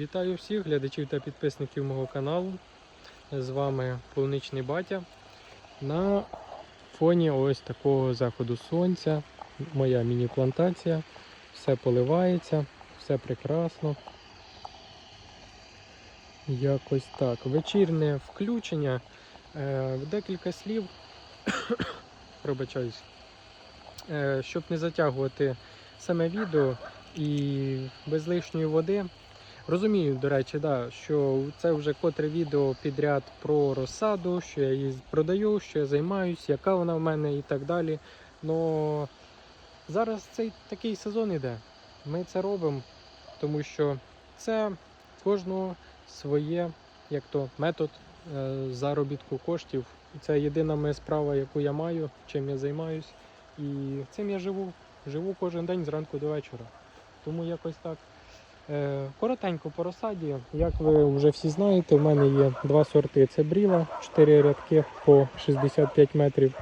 Вітаю всіх глядачів та підписників мого каналу. З вами Полуничний Батя. На фоні ось такого заходу сонця. Моя міні-плантація. Все поливається, все прекрасно. Якось так. Вечірнє включення. Е, декілька слів. Пробачаюсь. Е, щоб не затягувати саме відео і без лишньої води. Розумію, до речі, да, що це вже котре відео підряд про розсаду, що я її продаю, що я займаюсь, яка вона в мене і так далі. Но зараз цей такий сезон іде. Ми це робимо, тому що це кожного своє, як то метод е, заробітку коштів. Це єдина моя справа, яку я маю, чим я займаюсь. І цим я живу. Живу кожен день зранку до вечора. Тому якось так. Е, Коротенько по розсаді. Як ви вже всі знаєте, в мене є два сорти. Це бріла, 4 рядки по 65 метрів,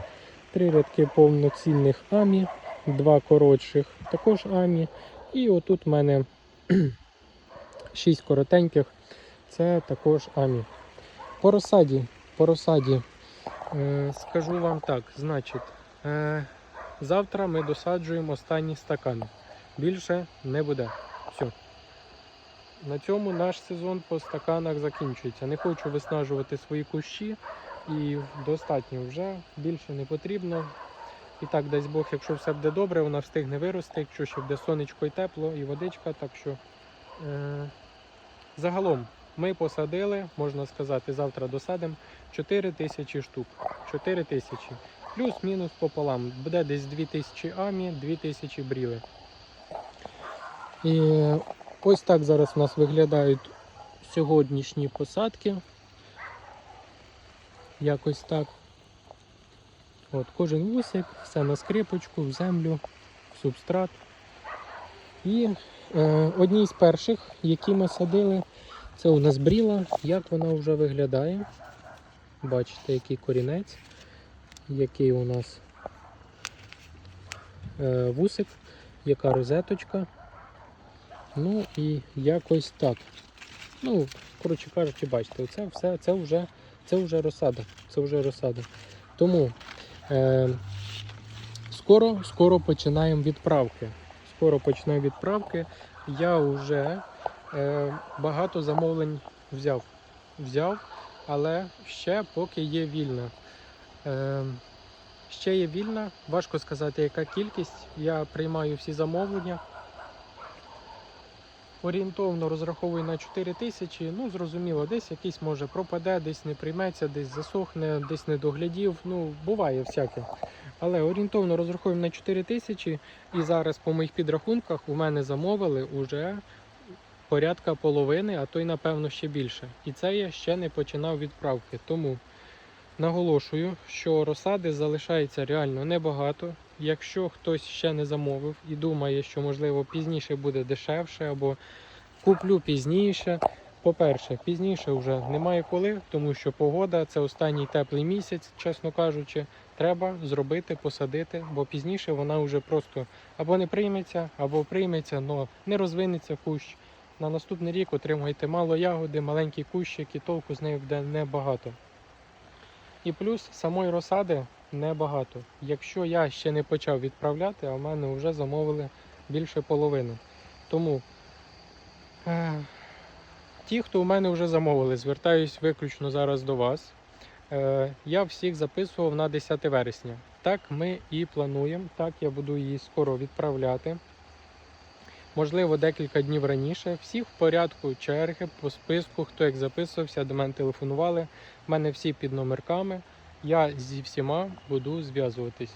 3 рядки повноцінних амі, два коротших, також амі. І отут в мене 6 коротеньких, це також амі. По розсаді, по розсаді е, скажу вам так, значить, е, завтра ми досаджуємо останній стакан. Більше не буде. Все. На цьому наш сезон по стаканах закінчується. Не хочу виснажувати свої кущі і достатньо вже більше не потрібно. І так, дасть Бог, якщо все буде добре, вона встигне вирости, якщо ще буде сонечко і тепло, і водичка. Так що е- загалом ми посадили, можна сказати, завтра досадимо 4 тисячі штук. 4 тисячі. Плюс-мінус пополам. Буде десь 2 тисячі амі, 2 тисячі бріли. І ось так зараз у нас виглядають сьогоднішні посадки. Якось так. От, кожен вусик, все на скрипочку, в землю, в субстрат. І е, одні з перших, які ми садили, це у нас бріла. Як вона вже виглядає? Бачите, який корінець, який у нас е, вусик, яка розеточка. Ну і якось так. Ну, коротше кажучи, бачите, це все це вже, це вже розсада. Це вже розсада. Тому е, скоро, скоро починаємо відправки. Скоро починаємо відправки. Я вже е, багато замовлень взяв. Взяв, але ще поки є вільна. Е, ще є вільна, важко сказати, яка кількість. Я приймаю всі замовлення. Орієнтовно розраховую на 4 тисячі. Ну, зрозуміло, десь якийсь може пропаде, десь не прийметься, десь засохне, десь не доглядів. Ну, буває всяке. Але орієнтовно розраховуємо на 4 тисячі. І зараз по моїх підрахунках у мене замовили уже порядка половини, а то й напевно ще більше. І це я ще не починав відправки. Тому наголошую, що розсади залишається реально небагато. Якщо хтось ще не замовив і думає, що можливо пізніше буде дешевше або куплю пізніше. По-перше, пізніше вже немає коли, тому що погода це останній теплий місяць, чесно кажучи, треба зробити, посадити, бо пізніше вона вже просто або не прийметься, або прийметься, але не розвинеться кущ. На наступний рік отримуєте мало ягоди, маленький кущик і толку з нею буде небагато. І плюс самої розсади небагато. Якщо я ще не почав відправляти, а в мене вже замовили більше половини. Тому е, ті, хто у мене вже замовили, звертаюсь виключно зараз до вас. Е, я всіх записував на 10 вересня. Так ми і плануємо. Так, я буду її скоро відправляти. Можливо, декілька днів раніше. Всі в порядку черги по списку, хто як записувався, до мене телефонували. У мене всі під номерками. Я зі всіма буду зв'язуватись.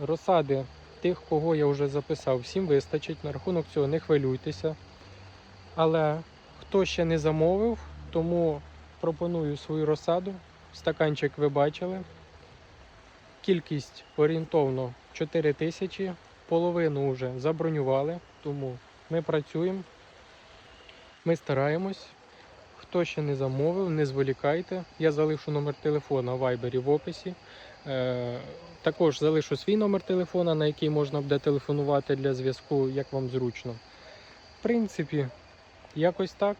Розсади тих, кого я вже записав, всім вистачить. На рахунок цього не хвилюйтеся. Але хто ще не замовив, тому пропоную свою розсаду. Стаканчик ви бачили. Кількість орієнтовно 4 тисячі. Половину вже забронювали, тому ми працюємо, ми стараємось. Хто ще не замовив, не зволікайте. Я залишу номер телефона в Viber в описі. Е, також залишу свій номер телефона, на який можна буде телефонувати для зв'язку, як вам зручно. В принципі, якось так.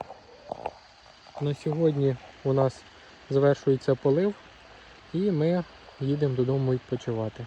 На сьогодні у нас завершується полив і ми їдемо додому відпочивати.